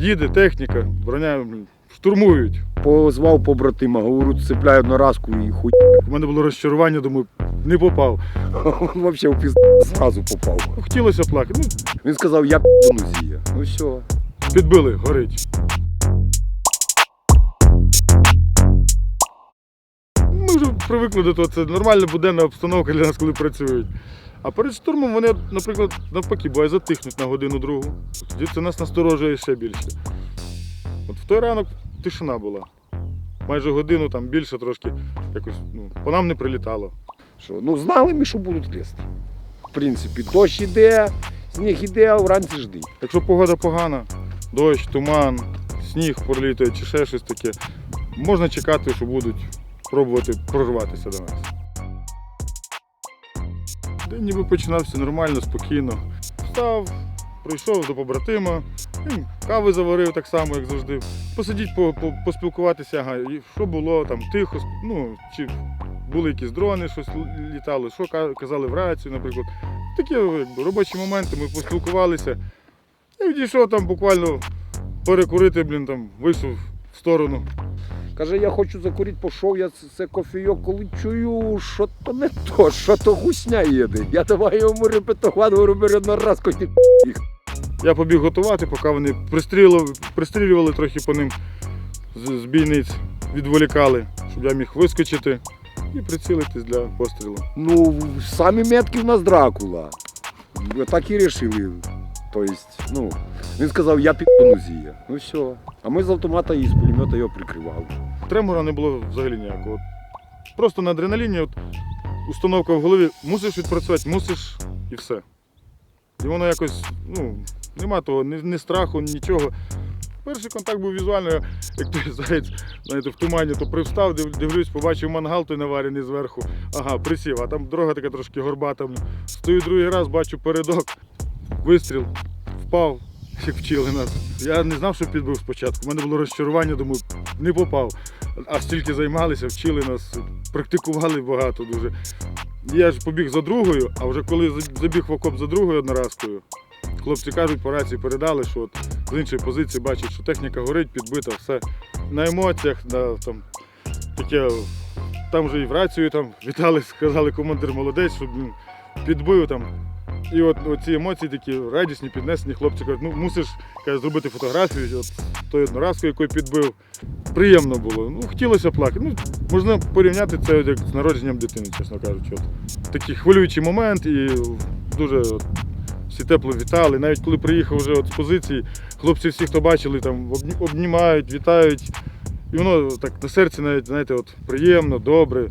їде техніка, броня штурмують. Позвав побратима, говорю, цепляю одноразку і хуй. У мене було розчарування, думаю, не попав. Він взагалі в пізд зразу попав. Хотілося плакати. Ну, Він сказав, я пізду зія. Ну все. підбили, горить. Ми вже привикли до того, це нормальна буденна обстановка для нас, коли працюють. А перед штурмом вони, наприклад, навпаки, буває затихнуть на годину другу. Тоді це нас насторожує ще більше. От в той ранок тишина була. Майже годину там більше трошки якось ну, по нам не прилітало. Що, ну знали ми, що будуть лізти. В принципі, дощ іде, сніг іде, а вранці жди. Якщо погода погана, дощ, туман, сніг пролітає чи ще щось таке, можна чекати, що будуть пробувати прорватися до нас. День ніби починався нормально, спокійно. Встав, прийшов до побратима, кави заварив так само, як завжди. Посидіть, по, по, поспілкуватися, ага, що було там тихо, ну, чи були якісь дрони, щось літало, що казали в рацію, наприклад. Такі якби, робочі моменти, ми поспілкувалися. Я відійшов там буквально перекурити, блін, там, вийшов в сторону. Каже, я хочу закурити, пішов, я це- кофійок, коли чую, що то не то, що то гусня їде. Я давай йому репетувати, говорю, бери одноразку. ні Я побіг готувати, поки вони пристрілювали, пристрілювали трохи по ним з, з бійниць, відволікали, щоб я міг вискочити і прицілитись для пострілу. Ну, самі метки в нас Дракула. Так і вирішили. Тобто, ну, він сказав, я піду зія. Ну все. А ми з автомата і з пулемета його прикривали. Тремора не було взагалі ніякого. Просто на адреналіні, от, установка в голові, мусиш відпрацювати, мусиш і все. І воно якось, ну, нема того, ні, ні страху, нічого. Перший контакт був візуально, як той заєць, знаєте, в тумані, то привстав, див- дивлюсь, побачив мангал той наварений зверху. Ага, присів, а там дорога така трошки горбата. Стою другий раз, бачу передок, вистріл, впав, як вчили нас. Я не знав, що підбив спочатку. У мене було розчарування, думаю, не попав. А стільки займалися, вчили нас, практикували багато дуже. Я ж побіг за другою, а вже коли забіг в окоп за другою одноразкою, хлопці кажуть, по рації передали, що от з іншої позиції бачать, що техніка горить, підбита, все. На емоціях, на, там, таке, там вже і в рацію там, вітали, сказали, командир молодець, що ну, підбив там. І от ці емоції такі радісні, піднесені, хлопці кажуть, ну мусиш каже, зробити фотографію от, тою одноразкою, яку підбив. Приємно було. Ну, хотілося плакати. Ну, можна порівняти це як з народженням дитини, чесно кажучи. От. Такий хвилюючий момент і дуже от, всі тепло вітали. Навіть коли приїхав вже от з позиції, хлопці всі, хто бачили, там обнімають, вітають. І воно так на серці навіть, знаєте, от, приємно, добре.